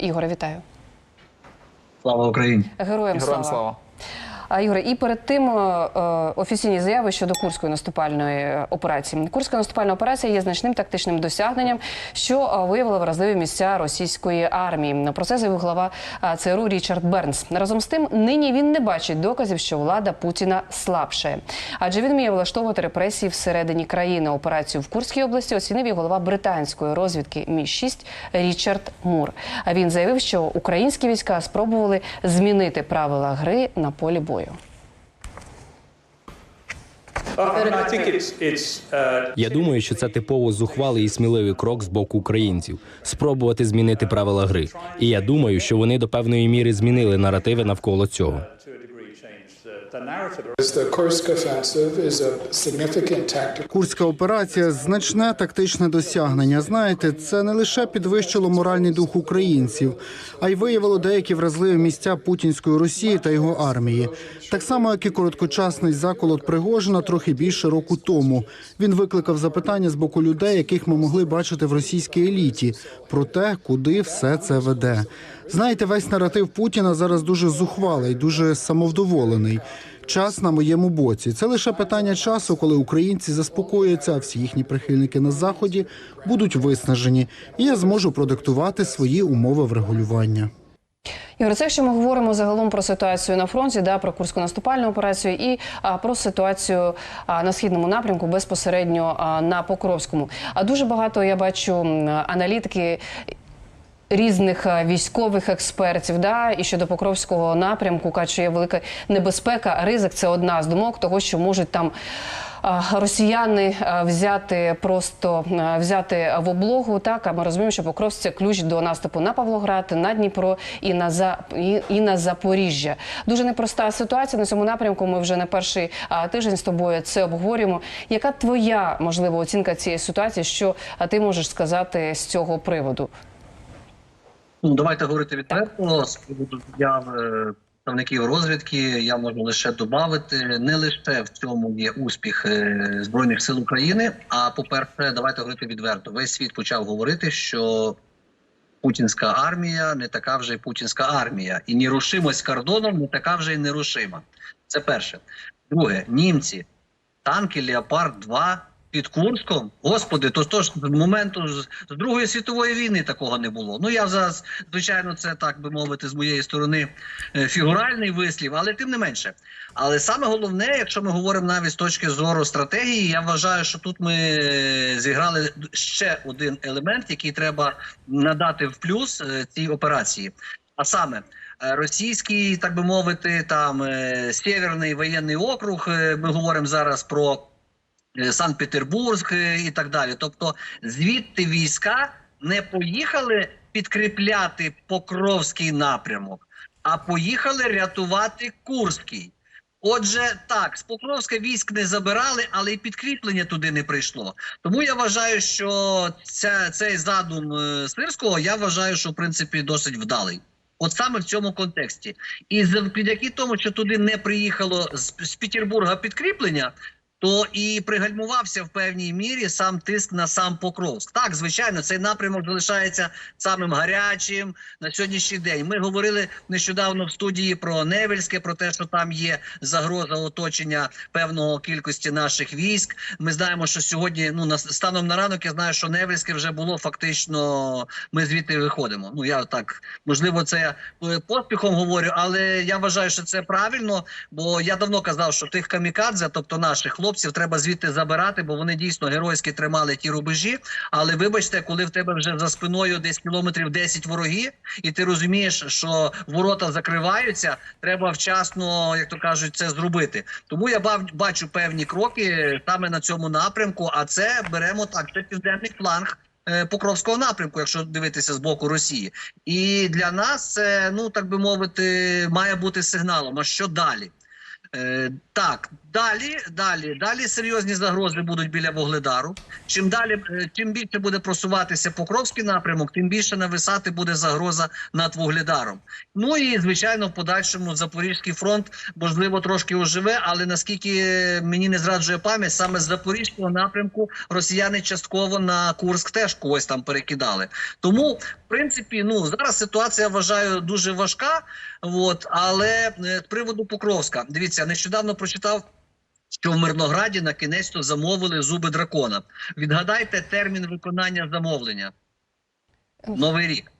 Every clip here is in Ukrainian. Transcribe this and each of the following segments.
Ігоре, вітаю. Слава Україні! Героям, Героям слава. слава. А Ігоре, і перед тим е, е, офіційні заяви щодо курської наступальної операції. Курська наступальна операція є значним тактичним досягненням, що е, виявила вразливі місця російської армії. Про це заявив глава ЦРУ Річард Бернс. Разом з тим, нині він не бачить доказів, що влада Путіна слабшає, адже він вміє влаштовувати репресії всередині країни. Операцію в Курській області оцінив і голова британської розвідки Мі 6 Річард Мур. А він заявив, що українські війська спробували змінити правила гри на полі бою. It's uh, Я думаю, що це типово зухвалий і сміливий крок з боку українців спробувати змінити правила гри. І я думаю, що вони до певної міри змінили наративи навколо цього. Курська операція значне тактичне досягнення. Знаєте, це не лише підвищило моральний дух українців, а й виявило деякі вразливі місця путінської Росії та його армії. Так само, як і короткочасний заколот Пригожина трохи більше року тому. Він викликав запитання з боку людей, яких ми могли бачити в російській еліті, про те, куди все це веде. Знаєте, весь наратив Путіна зараз дуже зухвалий, дуже самовдоволений. Час на моєму боці. Це лише питання часу, коли українці заспокояться, а всі їхні прихильники на заході будуть виснажені, і я зможу продиктувати свої умови врегулювання. Ігор, це якщо ми говоримо загалом про ситуацію на фронті, да, про курську наступальну операцію і а, про ситуацію а, на східному напрямку безпосередньо а, на Покровському. А дуже багато я бачу аналітики. Різних е, військових експертів, да, і щодо Покровського напрямку, кажуть, є велика небезпека. Ризик це одна з думок того, що можуть там росіяни взяти просто взяти в облогу. Так, а ми розуміємо, що Покровськ – це ключ до наступу на Павлоград, на Дніпро і на За і, і на Запоріжжя. Дуже непроста ситуація на цьому напрямку. Ми вже не перший тиждень з тобою це обговорюємо. Яка твоя можливо оцінка цієї ситуації? Що ти можеш сказати з цього приводу? Ну давайте говорити відверто з приводу заяв е, представників розвідки. Я можу лише додати, не лише в цьому є успіх е, збройних сил України. А по-перше, давайте говорити відверто. Весь світ почав говорити, що путінська армія не така вже й путінська армія, і нерушимость кордоном не така вже й нерушима. Це перше. Друге, німці, танки Леопард 2 під Курском. Господи, то, то ж моменту з, з Другої світової війни такого не було. Ну я зараз, звичайно, це так би мовити, з моєї сторони е, фігуральний вислів, але тим не менше. Але саме головне, якщо ми говоримо навіть з точки зору стратегії, я вважаю, що тут ми е, зіграли ще один елемент, який треба надати в плюс е, цій операції. А саме російський, так би мовити, там Сєвєрний воєнний округ. Ми говоримо зараз про Санкт-Петербург е, і так далі. Тобто, звідти війська не поїхали підкріпляти Покровський напрямок, а поїхали рятувати Курський. Отже, так, з Покровська військ не забирали, але і підкріплення туди не прийшло. Тому я вважаю, що ця, цей задум е, Сирського, я вважаю, що в принципі досить вдалий. От саме в цьому контексті. І завдяки тому, що туди не приїхало з, з Петербурга підкріплення, то і пригальмувався в певній мірі сам тиск на сам Покровськ. Так, звичайно, цей напрямок залишається самим гарячим на сьогоднішній день. Ми говорили нещодавно в студії про Невельське, про те, що там є загроза оточення певного кількості наших військ. Ми знаємо, що сьогодні, ну на станом на ранок, я знаю, що Невельське вже було фактично. Ми звідти виходимо. Ну я так можливо, це е, поспіхом говорю, але я вважаю, що це правильно, бо я давно казав, що тих камікадзе, тобто наших хлопців, треба звідти забирати, бо вони дійсно геройськи тримали ті рубежі. Але вибачте, коли в тебе вже за спиною десь кілометрів 10 вороги, і ти розумієш, що ворота закриваються, треба вчасно, як то кажуть, це зробити. Тому я бачу певні кроки саме на цьому напрямку. А це беремо так, це південний фланг. е, Покровського напрямку, якщо дивитися з боку Росії, і для нас це ну так би мовити, має бути сигналом. А що далі? Е, так, далі, далі, далі серйозні загрози будуть біля Вогледару. Чим далі, е, чим більше буде просуватися Покровський напрямок, тим більше нависати буде загроза над Вугледаром. Ну і звичайно, в подальшому Запорізький фронт можливо трошки оживе, але наскільки мені не зраджує пам'ять, саме з Запорізького напрямку росіяни частково на Курск теж когось там перекидали. Тому в принципі, ну зараз ситуація вважаю дуже важка. От, але е, з приводу Покровська, дивіться, нещодавно прочитав. Що в Мирнограді на кінець то замовили зуби дракона. Відгадайте термін виконання замовлення. Новий рік.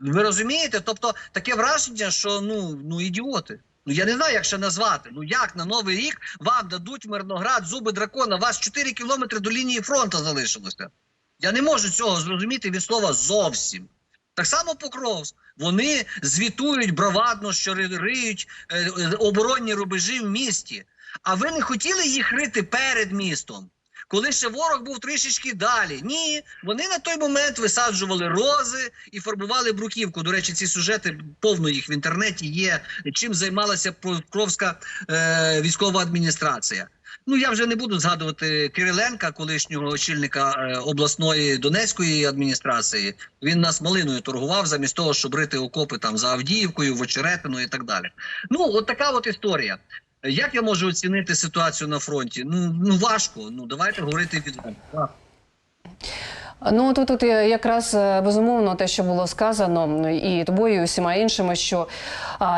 Ви розумієте? Тобто таке враження, що ну, ну ідіоти. Ну я не знаю, як ще назвати. Ну як на новий рік вам дадуть Мирноград зуби дракона? У вас 4 кілометри до лінії фронту залишилося. Я не можу цього зрозуміти від слова зовсім. Так само Покровськ. Вони звітують бравадно, що риють е, е, оборонні рубежі в місті. А ви не хотіли їх рити перед містом? Коли ще ворог був трішечки далі. Ні, вони на той момент висаджували рози і фарбували бруківку. До речі, ці сюжети повно їх в інтернеті є. Чим займалася Покровська е, військова адміністрація. Ну я вже не буду згадувати Кириленка, колишнього очільника е, обласної Донецької адміністрації. Він нас малиною торгував замість того, щоб рити окопи там за Авдіївкою, в Очеретину і так далі. Ну, от така от історія. Як я можу оцінити ситуацію на фронті? Ну ну важко. Ну давайте говорити відверто. Ну тут, тут якраз е, безумовно те, що було сказано і тобою, і усіма іншими, що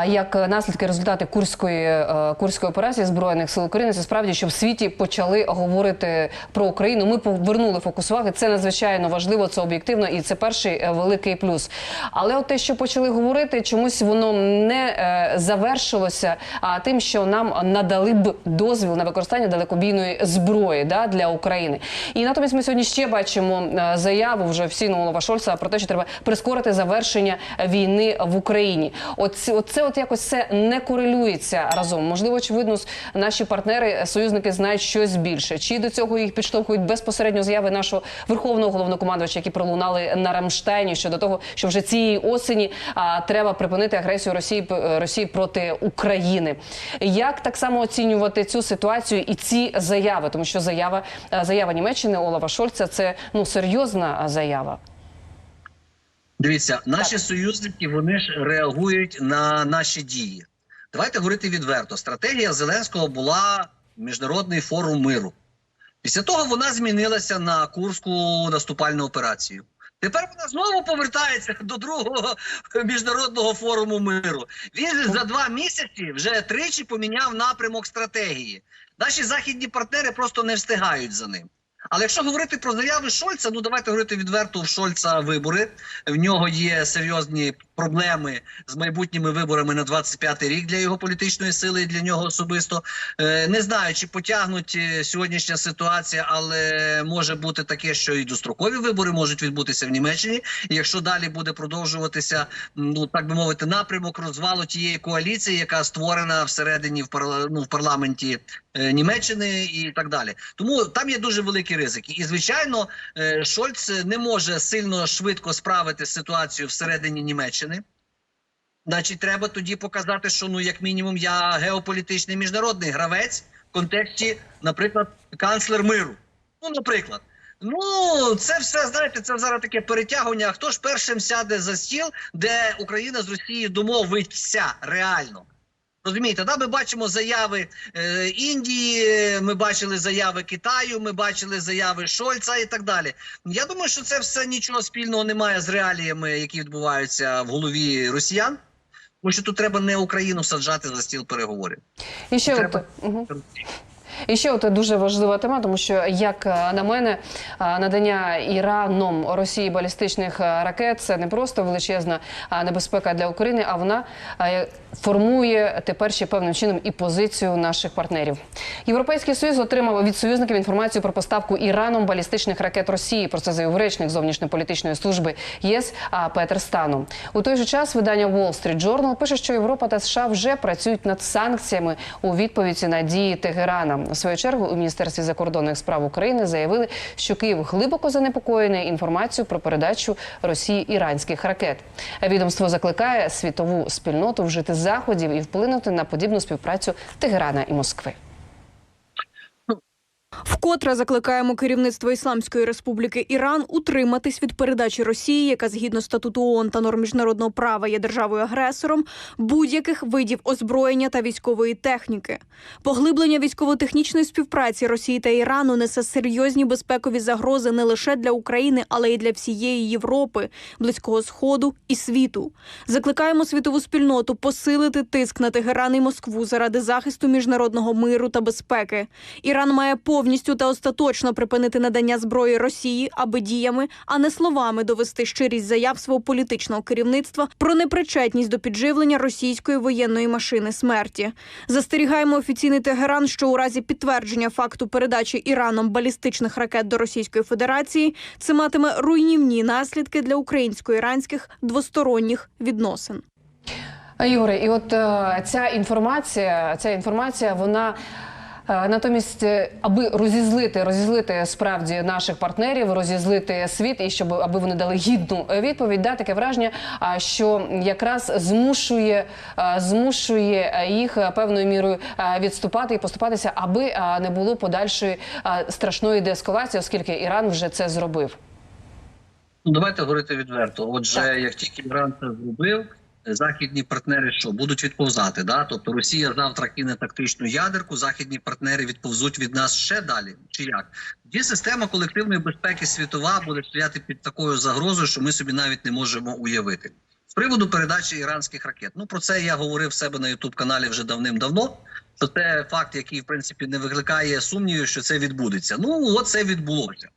як наслідки результати курської е, курської операції збройних сил України, це справді, що в світі почали говорити про Україну. Ми повернули фокус уваги. Це надзвичайно важливо, це об'єктивно, і це перший е, великий плюс. Але от те, що почали говорити, чомусь воно не завершилося а, тим, що нам надали б дозвіл на використання далекобійної зброї да, для України. І натомість ми сьогодні ще бачимо заяву вже офіційного Олафа Шольца про те, що треба прискорити завершення війни в Україні. От ці- от якось це не корелюється разом. Можливо, очевидно, наші партнери, союзники знають щось більше. Чи до цього їх підштовхують безпосередньо заяви нашого верховного головнокомандувача, які пролунали на Рамштайні щодо того, що вже цієї осені а, треба припинити агресію Росії Росії проти України. Як так само оцінювати цю ситуацію і ці заяви? Тому що заява заява Німеччини Олафа Шольца це ну серйозна заява. Дивіться, наші союзники вони ж реагують на наші дії. Давайте говорити відверто. Стратегія Зеленського була міжнародний форум миру. Після того вона змінилася на Курську наступальну операцію. Тепер вона знову повертається до другого міжнародного форуму миру. Він за два місяці вже тричі поміняв напрямок стратегії. Наші західні партнери просто не встигають за ним. Але якщо говорити про заяви Шольца, ну давайте говорити відверто в Шольца вибори. В нього є серйозні проблеми з майбутніми виборами на 25-й рік для його політичної сили і для нього особисто. Е, не знаю, чи потягнуть е, сьогоднішня ситуація, але може бути таке, що і дострокові вибори можуть відбутися в Німеччині. І якщо далі буде продовжуватися, ну так би мовити, напрямок розвалу тієї коаліції, яка створена всередині в ну, в парламенті е, Німеччини і так далі. Тому там є дуже великі ризики. І звичайно, Шольц не може сильно швидко справити ситуацію всередині Німеччини. Значить, треба тоді показати, що ну, як мінімум, я геополітичний міжнародний гравець в контексті, наприклад, канцлер миру. Ну, наприклад. Ну, це все знаєте, це зараз таке перетягування. Хто ж першим сяде за стіл, де Україна з Росією домовиться реально? Розумієте, да, ми бачимо заяви е, Індії, ми бачили заяви Китаю, ми бачили заяви Шольца і так далі. Я думаю, що це все нічого спільного немає з реаліями, які відбуваються в голові росіян. Тому що тут треба не Україну саджати за стіл переговорів. І ще Треба- угу. І ще от дуже важлива тема, тому що як е, на мене е, надання Іраном Росії балістичних е, ракет це не просто величезна небезпека для України, а вона формує тепер ще певним чином і позицію наших партнерів. Європейський союз отримав від союзників інформацію про поставку Іраном балістичних ракет Росії. Про це заявив речник зовнішньополітичної служби ЄС Петер Стану. У той же час видання Wall Street Journal пише, що Європа та США вже працюють над санкціями у відповідь на дії Тегерана. У свою чергу у міністерстві закордонних справ України заявили, що Київ глибоко занепокоєний інформацією про передачу Росії іранських ракет. Відомство закликає світову спільноту вжити заходів і вплинути на подібну співпрацю Тегерана і Москви. Вкотре закликаємо керівництво Ісламської Республіки Іран утриматись від передачі Росії, яка згідно статуту ООН та норм міжнародного права є державою агресором, будь-яких видів озброєння та військової техніки. Поглиблення військово-технічної співпраці Росії та Ірану несе серйозні безпекові загрози не лише для України, але й для всієї Європи, близького сходу і світу. Закликаємо світову спільноту посилити тиск на Тегеран і Москву заради захисту міжнародного миру та безпеки. Іран має повністю та остаточно припинити надання зброї Росії, аби діями, а не словами довести щирість заяв свого політичного керівництва про непричетність до підживлення російської воєнної машини смерті. Застерігаємо офіційний Тегеран, що у разі підтвердження факту передачі Іраном балістичних ракет до Російської Федерації це матиме руйнівні наслідки для українсько-іранських двосторонніх відносин. Ігоре, і от е, ця інформація, ця інформація, вона. Е, Натомість, е, аби розізлити, розізлити справді наших партнерів, розізлити світ, і щоб аби вони дали гідну відповідь, да, таке враження, що якраз змушує, змушує е, їх певною мірою відступати і поступатися, аби не було подальшої страшної деескалації, оскільки Іран вже це зробив. Ну, давайте говорити відверто. Отже, Так. як тільки Іран це зробив, західні партнери що будуть відповзати? Да? Тобто Росія завтра кине тактичну ядерку, західні партнери відповзуть від нас ще далі. Чи як? Тоді система колективної безпеки світова буде стояти під такою загрозою, що ми собі навіть не можемо уявити. З приводу передачі іранських ракет. Ну про це я говорив в себе на Ютуб каналі вже давним-давно. Що це факт, який в принципі не викликає сумнівів, що це відбудеться. Ну от це відбулося.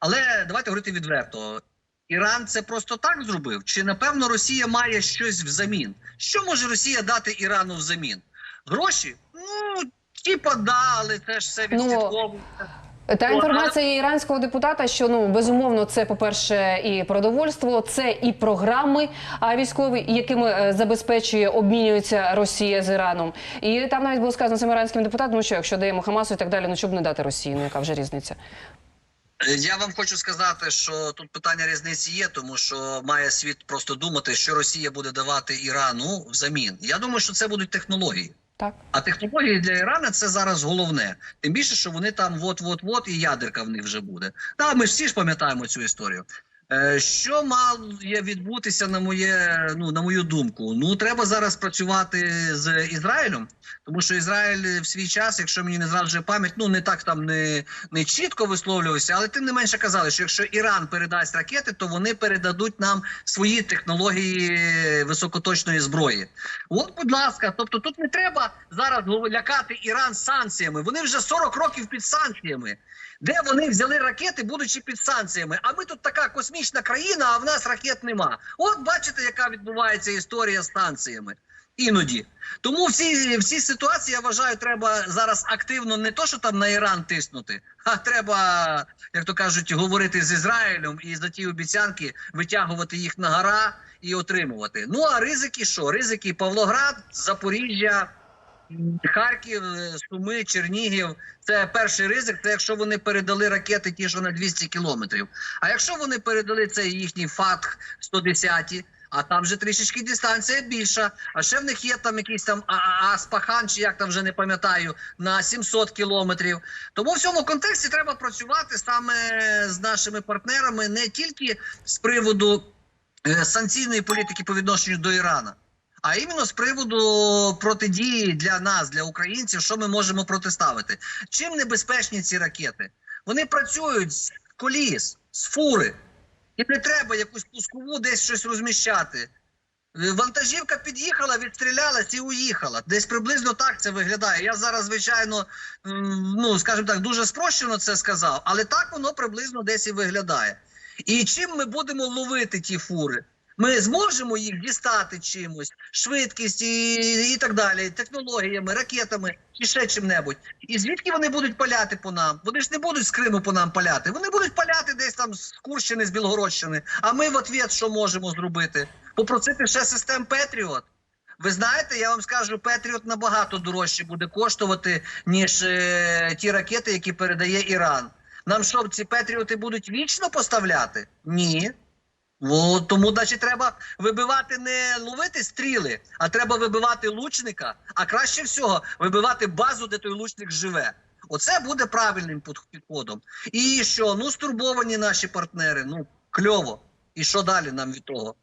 Але давайте говорити відверто. Іран це просто так зробив? Чи напевно Росія має щось взамін? Що може Росія дати Ірану взамін? Гроші? Ну типа да, але це ж все Ну. Та Ну, інформація іранського депутата, що ну безумовно це, по-перше, і продовольство, це і програми військові, якими е, забезпечує обмінюється Росія з Іраном. І там навіть було сказано цим іранським депутатом, ну що якщо даємо Хамасу і так далі, ну щоб не дати Росії, ну яка вже різниця? Я вам хочу сказати, що тут питання різниці є, тому що має світ просто думати, що Росія буде давати Ірану взамін. Я думаю, що це будуть технології. Так. А технології для Ірана це зараз головне. Тим більше, що вони там от-от-от і ядерка в них вже буде. Та ми ж всі ж пам'ятаємо цю історію. Е, Що має відбутися на моє, ну на мою думку? Ну треба зараз працювати з Ізраїлем, тому що Ізраїль в свій час, якщо мені не зраджує пам'ять, ну не так там не, не чітко висловлювався, але тим не менше казали, що якщо Іран передасть ракети, то вони передадуть нам свої технології високоточної зброї. От, будь ласка, тобто тут не треба зараз лякати Іран санкціями. Вони вже 40 років під санкціями. Де вони взяли ракети, будучи під санкціями? А ми тут така космічна країна, а в нас ракет нема. От бачите, яка відбувається історія з санкціями. Іноді тому в цій, в цій ситуації я вважаю, треба зараз активно не то, що там на Іран тиснути, а треба, як то кажуть, говорити з Ізраїлем і за ті обіцянки витягувати їх на гора і отримувати. Ну а ризики що? Ризики Павлоград, Запоріжжя, Харків, е, Суми, Чернігів. Це перший ризик. Це якщо вони передали ракети, ті, що на 200 кілометрів. А якщо вони передали цей їхній ФАТХ 110 а там вже трішечки дистанція більша. А ще в них є там якийсь там Аспахан, чи як там вже не пам'ятаю, на 700 кілометрів. Тому в цьому контексті треба працювати саме з нашими партнерами не тільки з приводу е, санкційної політики по відношенню до Ірана. А іменно з приводу протидії для нас, для українців, що ми можемо протиставити. Чим небезпечні ці ракети? Вони працюють з коліс, з фури. І не треба якусь пускову десь щось розміщати. Е, Вантажівка під'їхала, відстрілялась і уїхала. Десь приблизно так це виглядає. Я зараз, звичайно, ну скажімо так, дуже спрощено це сказав, але так воно приблизно десь і виглядає. І чим ми будемо ловити ті фури? Ми зможемо їх дістати чимось, швидкість і, і так далі, технологіями, ракетами чи ще чим-небудь. І звідки вони будуть паляти по нам? Вони ж не будуть з Криму по нам паляти. Вони будуть паляти десь там з Курщини, з Білгородщини. А ми в ответ що можемо зробити? Попросити ще систем Петріот. Ви знаєте, я вам скажу, Петріот набагато дорожче буде коштувати, ніж е, ті ракети, які передає Іран. Нам що, ці Петріоти будуть вічно поставляти? Ні. О, тому, значить, треба вибивати не ловити стріли, а треба вибивати лучника, а краще всього вибивати базу, де той лучник живе. Оце буде правильним підходом. І що? Ну, стурбовані наші партнери. Ну, кльово. І що далі нам від того?